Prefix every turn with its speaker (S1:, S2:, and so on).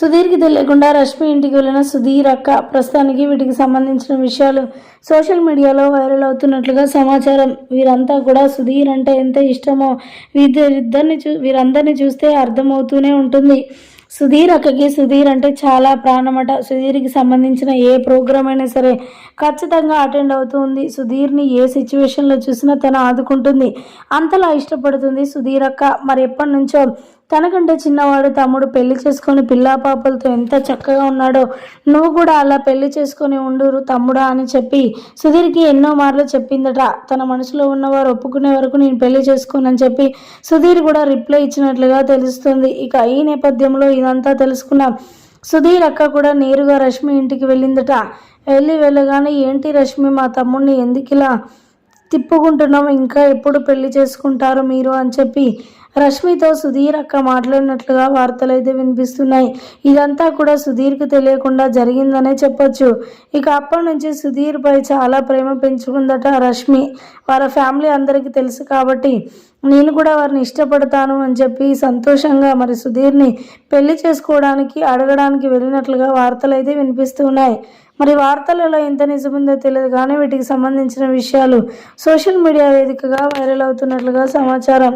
S1: సుధీర్కి తెలియకుండా రష్మి ఇంటికి వెళ్ళిన సుధీర్ అక్క ప్రస్తుతానికి వీటికి సంబంధించిన విషయాలు సోషల్ మీడియాలో వైరల్ అవుతున్నట్లుగా సమాచారం. వీరంతా కూడా సుధీర్ అంటే ఎంత ఇష్టమో వీరిద్దరిని చూ వీరందరిని చూస్తే అర్థమవుతూనే ఉంటుంది. సుధీర్ అక్కకి సుధీర్ అంటే చాలా ప్రాణమట. సుధీర్కి సంబంధించిన ఏ ప్రోగ్రామ్ అయినా సరే ఖచ్చితంగా అటెండ్ అవుతుంది. సుధీర్ని ఏ సిచ్యువేషన్లో చూసినా తను ఆదుకుంటుంది. అంతలా ఇష్టపడుతుంది సుధీర్ అక్క. మరి ఎప్పటి నుంచో తనకంటే చిన్నవాడు తమ్ముడు పెళ్ళి చేసుకొని పిల్లా పాపలతో ఎంత చక్కగా ఉన్నాడో నువ్వు కూడా అలా పెళ్ళి చేసుకొని ఉండురు తమ్ముడా అని చెప్పి సుధీర్కి ఎన్నో మార్లు చెప్పిందట. తన మనసులో ఉన్నవారు ఒప్పుకునే వరకు నేను పెళ్ళి చేసుకోనని చెప్పి సుధీర్ కూడా రిప్లై ఇచ్చినట్లుగా తెలుస్తుంది. ఇక ఈ నేపథ్యంలో ఇదంతా తెలుసుకున్న. సుధీర్ అక్క కూడా నేరుగా రష్మి ఇంటికి వెళ్ళిందట. వెళ్ళి వెళ్ళగానే ఏంటి రష్మి మా తమ్ముడిని ఎందుకు ఇలా తిప్పుకుంటున్నాం ఇంకా ఎప్పుడు పెళ్ళి చేసుకుంటారు మీరు? అని చెప్పి రష్మితో సుధీర్ అక్క మాట్లాడినట్లుగా వార్తలు అయితే వినిపిస్తున్నాయి. ఇదంతా కూడా సుధీర్కి తెలియకుండా జరిగిందనే చెప్పొచ్చు. ఇక అప్పటి నుంచి సుధీర్పై చాలా ప్రేమ పెంచుకుందట రష్మి. వాళ్ళ ఫ్యామిలీ అందరికీ తెలుసు కాబట్టి నేను కూడా వారిని ఇష్టపడతాను అని చెప్పి సంతోషంగా మరి సుధీర్ని పెళ్ళి చేసుకోవడానికి అడగడానికి వెళ్ళినట్లుగా వార్తలు అయితే వినిపిస్తున్నాయి. మరి వార్తలలో ఎంత నిజముందో తెలియదు కానీ వీటికి సంబంధించిన విషయాలు సోషల్ మీడియా వేదికగా వైరల్ అవుతున్నట్లుగా సమాచారం.